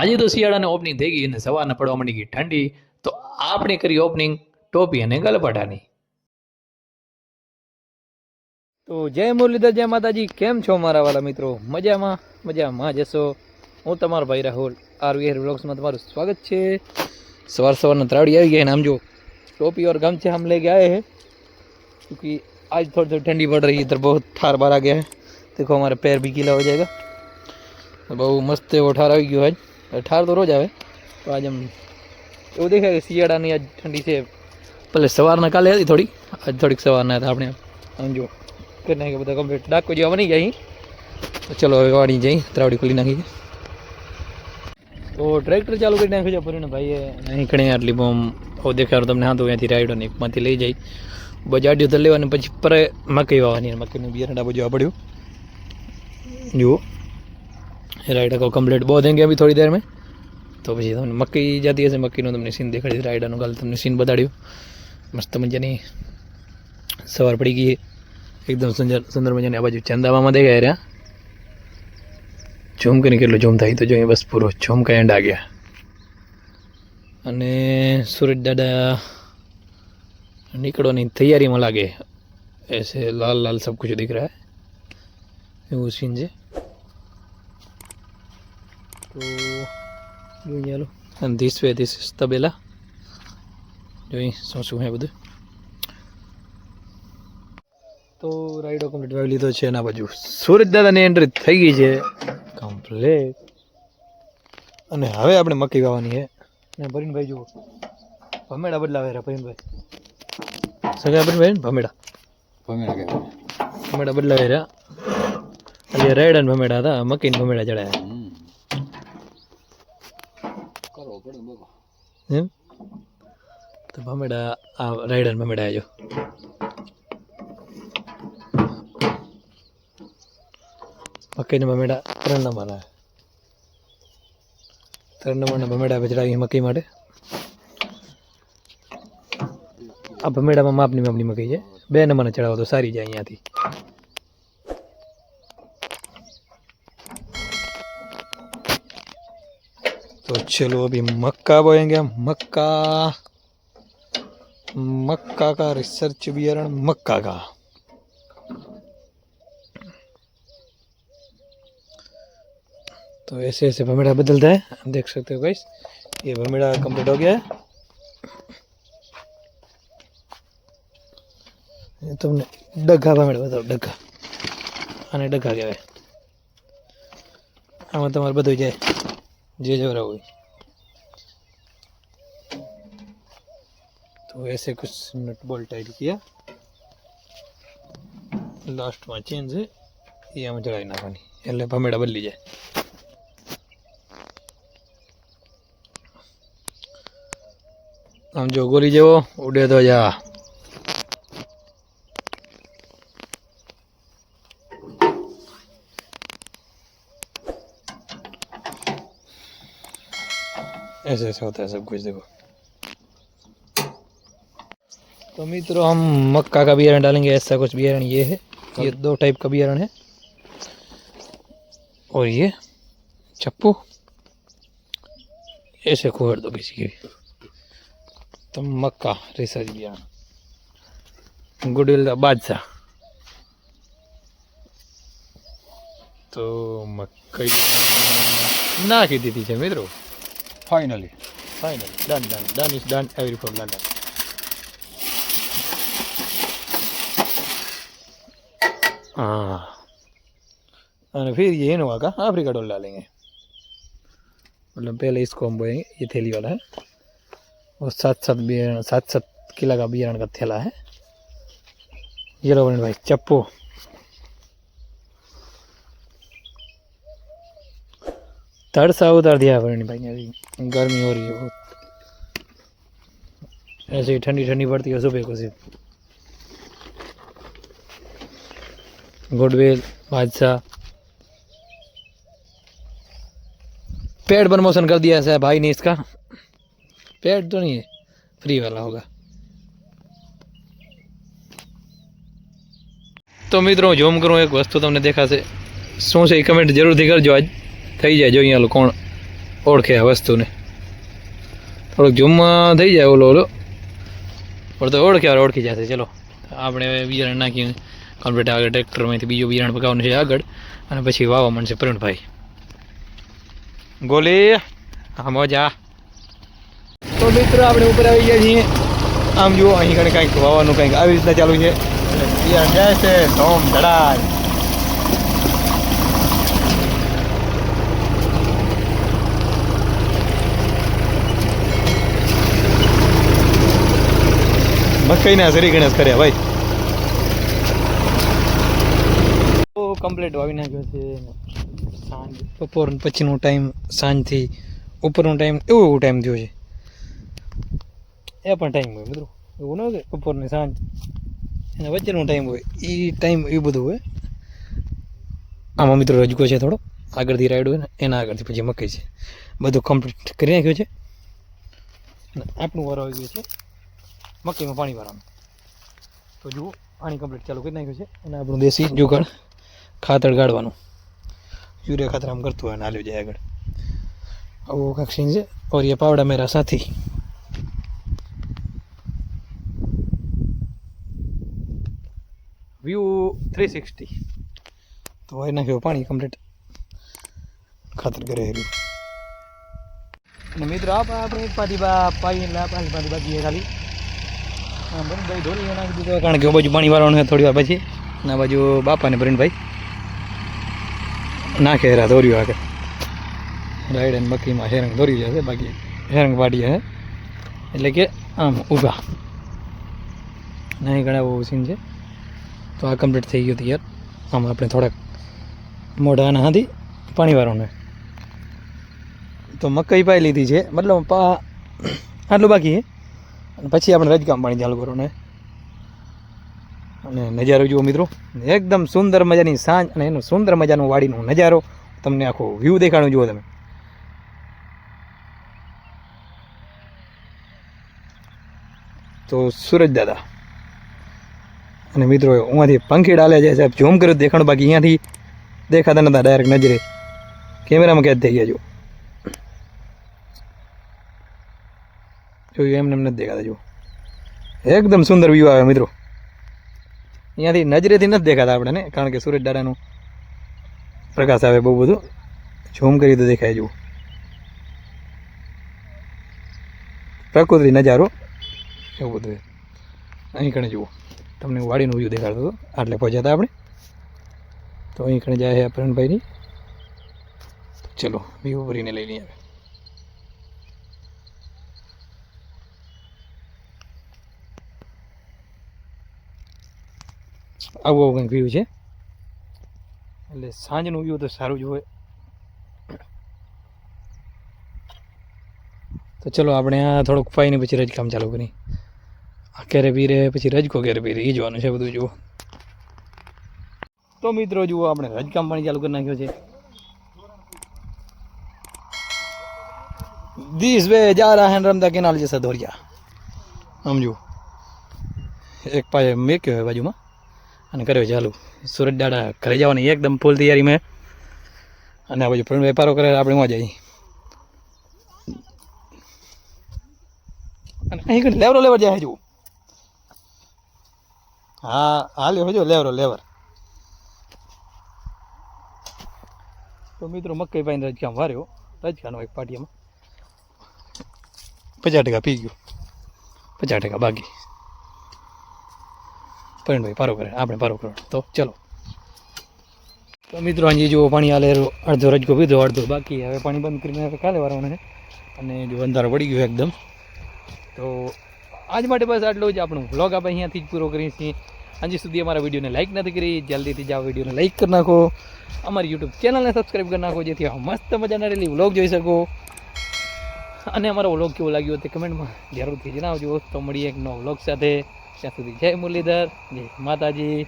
આજે તો શિયાળાની ઓપનિંગ થઈ ગઈ અને સવારના પડવા માંડી ગઈ ઠંડી તો આપણે કરી ઓપનિંગ ટોપી અને ગલપટાની તો જય મુરલીધર જય માતાજી કેમ છો મારા વાલા મિત્રો મજામાં મજામાં જશો હું તમારો ભાઈ રાહુલ આરવીઆર બ્લોગ્સમાં તમારું સ્વાગત છે સવાર સવારના ત્રાવડી આવી गए हैं हम जो टोपी और गमछे हम लेके आए हैं क्योंकि आज थोड़ी थोड़ी ठंडी पड़ रही है इधर बहुत ठार बार आ गया है देखो हमारे पैर भी गीला हो जाएगा तो બહુ મસ્ત એવો ઠાર આવી ગયો આજ ઠાર તો રોજ આવે. તો આજે એમ એવું દેખાય કે શિયાળાની આજ ઠંડી છે. ભલે સવારના કાલે હતી થોડી, આજ થોડીક સવારના હતા આપણે આમ. જો, કરી નાખીએ બધા કમ્પ્લીટ ડાકો જેવા બની ગયા તો ચલો હવે વાળી જઈ, ત્રાવડી ખોલી નાખીએ તો ટ્રેક્ટર ચાલુ કરી નાખ્યું છે ફરીને ભાઈએ અહીં ઘણી આટલી બોમ હો દેખાડો તમને. હા, તો અહીંયાથી રાઈડો ને એકમાંથી લઈ જાય. બજાડ્યું તો લેવાની, પછી પરે મકઈ વાવવાની. મકઈનું બિયારણ બધું આ પડ્યું. જુઓ. રાયડા કો કમ્પ્લીટ બહુ દેંગે અભી થોડી દેર મેં. તો પછી તમને મક્કી જતી હશે, મક્કીનો તમને સીન દેખાડી રાયડાનો કાલ તમને સીન બતાડ્યું. મસ્ત મજાની સવાર પડી ગઈ. એકદમ સુંદર સુંદર મજાની આ બાજુ ચંદાવામાં દેખાય રહ્યા. ઝૂમ કરીને કેટલું ઝૂમ થાય તો જોઈએ બસ પૂરો ઝૂમ કઈ એન્ડ આ ગયા. અને સુરજ દાદા નીકળવાની તૈયારીમાં લાગે. એસે લાલ લાલ સબ કુછ દિખ રહા એવું સીન છે. તો જોઈએ ચાલો અને this વે this is તબેલા. જોઈ શું શું હે બધું? તો રાઈડો કમ્પ્લીટ વાવી લીધો છે એના બાજુ. સુરજ દાદાની એન્ટ્રી થઈ ગઈ છે. કમ્પ્લીટ અને હવે આપણે મકી વાવવાની છે. ને ભરીનભાઈ જુઓ. ભમેડા બદલાવે રહ્યા ભરીનભાઈ. સગા ભરીનભાઈ? ને ભમેડા ભમેડા બદલાવે રહ્યા એટલે રાયડા ને ભમેડા હતા મકીને ભમેડા ચડાયા. એમ? તો ભમેડા, આ રાઈડર ભમેડા આવ્યો મકઈ ને ભમેડા ત્રણ નંબરના. ત્રણ નંબરના ભમેડા ચડાવી મકઈ માટે. આ ભમેડામાં માપની માપની મકઈ છે. બે નંબરને ચડાવો તો સારી જાય અહીંયાથી. तो चलो अभी मक्का बोएंगे हम मक्का मक्का का रिसर्च बियरण मक्का का तो ऐसे ऐसे भमेड़ा बदलता है आप देख सकते हो गाइस ये भमेड़ा कंप्लीट हो गया है ये तुमने डग्गा ભમેડા બતાવો ડગ્ગા આને ડગ્ગા કહેવાય આમાં તમારે બધું જાય જે जवरा हुई तो ऐसे कुछ नट बोल्ट टाइट किया लास्ट में चेंज है ये हम चढ़ाई નાખવાની એટલે ભમેડા બદલી જાય આમ જો ગોરી જેવો ઉડે તો જા ऐसे ऐसे होता है सब कुछ देखो तो मित्रों हम मक्का का बियारण डालेंगे ऐसा कुछ बियारण ये है ये दो टाइप का बियारण है और ये चप्पू ऐसे खोड़ दो किसी के भी तो मक्का रिसर्च बियारण गुडविल का बादशाह તો મકઈ નાખી દીધી છે મિત્રો finally. Finally, done, done, done is done. Every from done. done. और फिर ये इनोवा का अफ्रीका डॉल डालेंगे मतलब पहले इसको हम बोएंगे ये थैली वाला है और सात सात बियारण सात सात किला का बियारण का थैला है येलो वर्ण भाई चप्पू तड़सा उतार दिया वरुण भाई ने अभी गर्मी हो रही है बहुत ऐसे ही ठंडी ठंडी पड़ती है सुबह को सिर्फ गुडविल बादशाह पेड प्रमोशन कर दिया है भाई ने इसका पेड तो नहीं है फ्री वाला होगा તો મિત્રો જોમ કરું એક વસ્તુ તમને દેખાશે શું છે એ કમેન્ટ જરૂરથી કરજો આજ થઈ જાય જો અહીંયા કોણ ઓળખે આ વસ્તુને. થોડુંક ઝૂમમાં થઈ જાય ઓલો ઓલો. પણ તો ઓળખે ઓળખી જશે. ચલો, આપણે બિયારણ નાખીને કમ્પ્લીટ આગળ ટ્રેક્ટરમાંથી બીજું બિયારણ પકાવવાનું છે આગળ. અને પછી વાવવા માંડશે પ્રવીણભાઈ. ગોલી, હા, મજા. તો મિત્રો, આપણે ઉપર આવી ગયા છીએ. આમ જુઓ, અહીં કણે કાંઈક વાવવાનું કંઈક આવી રીતના ચાલુ છે. બિયારણ જાય છે, ધોમ ધડાય મકાઈના સરી ગણેશ કર્યા ભાઈ. કમ્પ્લીટ વાવી નાખ્યો છે સાંજ. બપોર પછીનો ટાઈમ સાંજથી ઉપરનો ટાઈમ એવો એવો ટાઈમ થયો છે. એ પણ ટાઈમ હોય મિત્રો. એવું ન હોય બપોરની સાંજ. એના વચ્ચેનો ટાઈમ હોય એ ટાઈમ એ બધું હોય. આમાં મિત્રો રજકો છે થોડો. આગળથી રાઈડ હોય ને એના આગળથી પછી મકાઈ છે. બધું કમ્પ્લીટ કરી નાખ્યું છે. અને આપણું વારો આવી ગયો છે. મકાઈમાં પાણી ભરવાનું તો જુઓ પાણી કમ્પ્લીટ ચાલુ કરી નાખ્યું છે અને આપણું દેશી જુગાડ ખાતર ગાળવાનું. યુરિયા ખાતર આમ કરતું હોય અને હાલ્યું જાય આગળ. આવું કાંક સીન છે. ઓર ये પાવડા મેરા સાથી. વ્યૂ થ્રી સિક્સટી તો હોય નાખ્યું, પાણી કમ્પ્લીટ ખાતર કરે અને મિત્રો આપણે એક પાટી બા પાઈ એટલે આપણા પાટી બાકી ખાલી. દીધો કારણ કે બાજુ પાણી વાળવાનું છે, થોડી વાર પછી. ના બાજુ બાપા ને ભરીનભાઈ નાખે હેરા દોર્યું આગળ. રાઈડ અને બકરીમાં હેરંગ દોરી જશે બાકી હેરંગ પાડી હે. એટલે કે આમ ઊભા. નહીં ઘણા બહુ સીન છે. તો આ કમ્પ્લીટ થઈ ગયું તૈયાર. આમ આપણે થોડાક મોઢાના હાથી પાણીવાળાને તો મકાઈ પાઈ લીધી છે. મતલબ પા આટલું બાકી છે અને પછી આપણે રજકામ પાણી ચાલુ છે. અને નજારો જુઓ મિત્રો. એકદમ સુંદર મજાની સાંજ અને એનું સુંદર મજાનું વાડીનો નજારો તમને આખો વ્યૂ દેખાડું જુઓ તમે. તો સુરજ દાદા. અને મિત્રો ઉમાંથી પંખી ડાલે છે સાહેબ. ઝૂમ કર્યું દેખાણું બાકી અહીંયાથી. દેખાતા નતા ડાયરેક્ટ નજરે. કેમેરામાં કેદ થઈ ગયા જો જોયું એમને એમ નથી દેખાતા, જુઓ. એકદમ સુંદર વ્યૂ આવે મિત્રો. અહીંયાથી નજરેથી નથી દેખાતા આપણે કારણ કે સૂરજ દાદાનું પ્રકાશ આવે બહુ બધું. ઝૂમ કરી તો દેખાય, જુઓ. પ્રકૃતિ નજારો, એવું બધું અહીં કણે જુઓ. તમને વાડીનું વ્યૂ દેખાડતો હતો. આટલે પહોંચ્યા હતા આપણે. તો અહીં કણે જાય છે પ્રણભાઈની ચલો વ્યૂ ભરીને લઈ લઈએ. આવું આવું કંઈક વ્યૂ છે. એટલે સાંજનું વ્યૂ તો સારું જ હોય. તો ચલો આપણે આ થોડુંક ફાઈને પછી રજકામ ચાલુ કરી. આ ક્યારે પી રહે પછી રજકો ક્યારે પી રહે એ જોવાનું છે બધું, જુઓ. તો મિત્રો જુઓ આપણે રજકામ પણ ચાલુ કરી નાખ્યો છે. દીસ બે જા રહા હૈ રમતા કેનાલ જૈસા ધોરિયા સમજુ એક પાસે મેક્યો હોય બાજુમાં. અને કર્યો ચાલુ સુરત દાડા ઘરે જવાની એકદમ ફૂલ તૈયારી મેં. અને આ બાજુ પ્રવીણ વેપારો કરે, આપણે માં જઈએ અને અહીં લેવરો લેવર જાય હજુ. હા હા હજુ લેવરો લેવર. તો મિત્રો મકઈ પાઈને રજકામ વાર્યો. રજકાનો એક પાટિયામાં પચાસ ટકા પી ગયો. પચાસ ટકા બાકી. પ્રવીણભાઈ પારો કરે, આપણે પારો કરો તો ચલો. તો મિત્રો આજે જુઓ, પાણી આલે અડધો રજકો પીધો, અડધો બાકી. હવે પાણી બંધ કરીને હવે કાલે વારવાનું છે. અને જો અંધારો પડી ગયો એકદમ. તો આજ માટે બસ આટલું જ આપણું વ્લોગ આપણે અહીંયાથી જ પૂરો કરીએ છીએ. હજી સુધી અમારા વિડીયોને લાઈક નથી કરી, જલ્દીથી જાઓ વિડીયોને લાઈક કરી નાખો. અમારી યુટ્યુબ ચેનલને સબસ્ક્રાઈબ કરી નાખો, જેથી આ મસ્ત મજાના રેલી વ્લોગ જોઈ શકો. અને અમારો વ્લોગ કેવો લાગ્યો તે કમેન્ટમાં જરૂરથી જણાવજો. તો મળીએ એક નવો વ્લોગ સાથે. ત્યાં સુધી. જય મુરલીધર જય માતાજી.